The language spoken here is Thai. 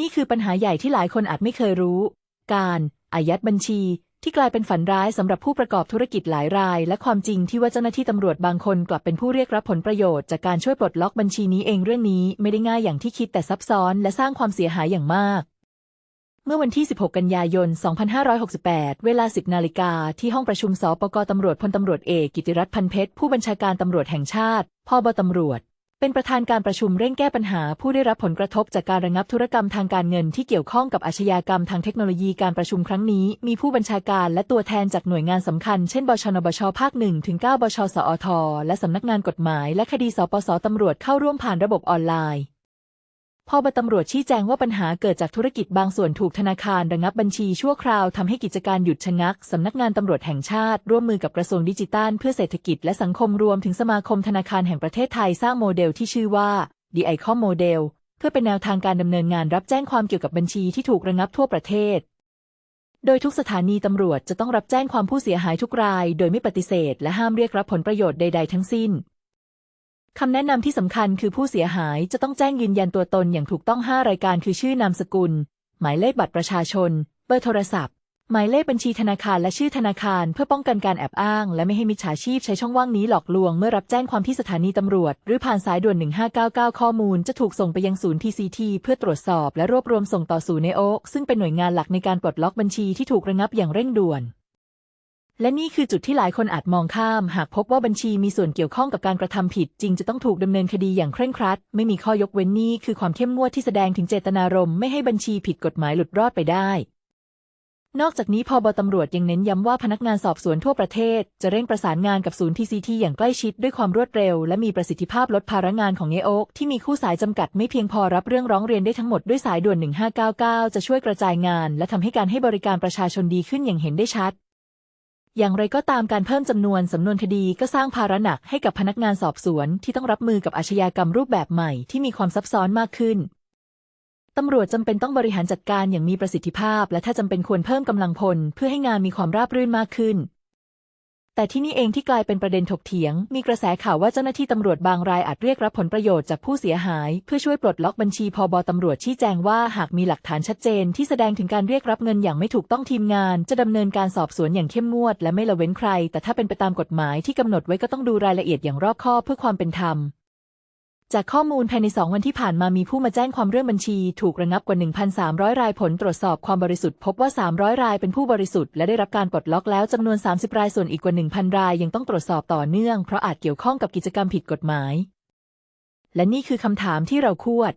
นี่คือปัญหาใหญ่ที่หลายคนอาจไม่เคยรู้ การอายัดบัญชีที่กลายเป็นฝันร้ายสำหรับผู้ประกอบธุรกิจหลายราย และความจริงที่ว่าเจ้าหน้าที่ตำรวจบางคนกลับเป็นผู้เรียกรับผลประโยชน์จากการช่วยปลดล็อกบัญชีนี้เองเรื่องนี้ไม่ได้ง่ายอย่างที่คิดแต่ซับซ้อนและสร้างความเสียหายอย่างมาก เมื่อวันที่ 16 กันยายน 2568 เวลา 10 นาฬิกาที่ห้องประชุมสปกตำรวจพลตำรวจเอกกิติรัตน์พันเพชรผู้บัญชาการตำรวจแห่งชาติพบตำรวจ เป็นประธานการประชุมเร่งแก้ปัญหาผู้ได้รับผลกระทบจากการระงับธุรกรรมทางการเงินที่เกี่ยวข้องกับอาชญากรรมทางเทคโนโลยีการประชุมครั้งนี้ มีผู้บัญชาการและตัวแทนจากหน่วยงานสำคัญ เช่น บชนบช ภาค1ถึง9บชสอท และสำนักงานกฎหมาย และคดีสปสตำรวจเข้าร่วมผ่านระบบออนไลน์ พอบตำรวจชี้แจงว่าปัญหาเกิดจากธุรกิจบางส่วนถูกธนาคารระงับบัญชีชั่วคราวทำให้กิจการหยุดชะงัก สำนักงานตำรวจแห่งชาติ ร่วมมือกับกระทรวงดิจิทัลเพื่อเศรษฐกิจและสังคมรวมถึงสมาคมธนาคารแห่งประเทศไทยสร้างโมเดลที่ชื่อว่า The Icon Model เพื่อเป็นแนวทางการดำเนินงานรับแจ้งความเกี่ยวกับบัญชีที่ถูกระงับทั่วประเทศ โดยทุกสถานีตำรวจจะต้องรับแจ้งความผู้เสียหายทุกราย โดยไม่ปฏิเสธ และห้ามเรียกรับผลประโยชน์ใด ๆ ทั้งสิ้น คำแนะนำที่สำคัญคือผู้เสียหายจะต้องแจ้งยืนยันตัวตนอย่างถูกต้อง 5 รายการคือชื่อนามสกุล หมายเลขบัตรประชาชน เบอร์โทรศัพท์ หมายเลขบัญชีธนาคารและชื่อธนาคาร เพื่อป้องกันการแอบอ้าง และไม่ให้มิจฉาชีพใช้ช่องว่างนี้หลอกลวงเมื่อรับแจ้งความที่สถานีตำรวจ หรือผ่านสายด่วน 1599 ข้อมูลจะถูกส่งไปยังศูนย์ TCT เพื่อตรวจสอบและรวบรวมส่งต่อศูนย์เนโอซึ่งเป็นหน่วยงานหลักในการปลดล็อกบัญชีที่ถูกระงับอย่างเร่งด่วน และนี่คือจุดที่หลายคนอาจมองข้าม หากพบว่าบัญชีมีส่วนเกี่ยวข้องกับการกระทำผิด จริงจะต้องถูกดำเนินคดีอย่างเคร่งครัด ไม่มีข้อยกเว้นนี่คือความเข้มงวดที่แสดงถึงเจตนารมณ์ไม่ให้บัญชีผิดกฎหมายหลุดรอดไปได้ นอกจากนี้พอบตำรวจยังเน้นย้ำว่าพนักงานสอบสวนทั่วประเทศ จะเร่งประสานงานกับศูนย์ TCT อย่างใกล้ชิดด้วยความรวดเร็ว และมีประสิทธิภาพลดภาระงานของเอโอกที่มีคู่สายจำกัดไม่เพียงพอรับเรื่องร้องเรียนได้ทั้งหมดด้วยสายด่วน 1599 จะช่วยกระจายงาน และทำให้การให้บริการประชาชนดีขึ้นอย่างเห็นได้ชัด อย่างไรก็ตามการเพิ่มจำนวนสำนวนคดีก็สร้างภาระหนักให้กับพนักงานสอบสวนที่ต้องรับมือกับอาชญากรรมรูปแบบใหม่ที่มีความซับซ้อนมากขึ้นตำรวจจำเป็นต้องบริหารจัดการอย่างมีประสิทธิภาพ และถ้าจำเป็นควรเพิ่มกำลังพล เพื่อให้งานมีความราบรื่นมากขึ้น แต่ที่นี่เองที่กลายเป็นประเด็นถกเถียง มีกระแสข่าวว่าเจ้าหน้าที่ตำรวจบางรายอาจเรียกรับผลประโยชน์จากผู้เสียหาย เพื่อช่วยปลดล็อกบัญชีพอบตำรวจชี้แจงว่าหากมีหลักฐานชัดเจน ที่แสดงถึงการเรียกรับเงินอย่างไม่ถูกต้องทีมงาน จะดำเนินการสอบสวนอย่างเข้มงวด และไม่ละเว้นใคร แต่ถ้าเป็นไปตามกฎหมายที่กำหนดไว้ก็ต้องดูรายละเอียดอย่างรอบคอบเพื่อความเป็นธรรม จากข้อมูลภายใน 2 วันที่ผ่านมามีผู้มาแจ้งความเรื่องบัญชี ถูกระงับกว่า 1,300 รายผลตรวจสอบความบริสุทธิ์พบว่า 300 รายเป็นผู้บริสุทธิ์และได้รับการปลดล็อกแล้วจำนวน 30 รายส่วนอีกกว่า 1,000 รายยังต้องตรวจสอบต่อเนื่องเพราะอาจเกี่ยวข้องกับกิจกรรมผิดกฎหมาย และนี่คือคำถามที่เราควร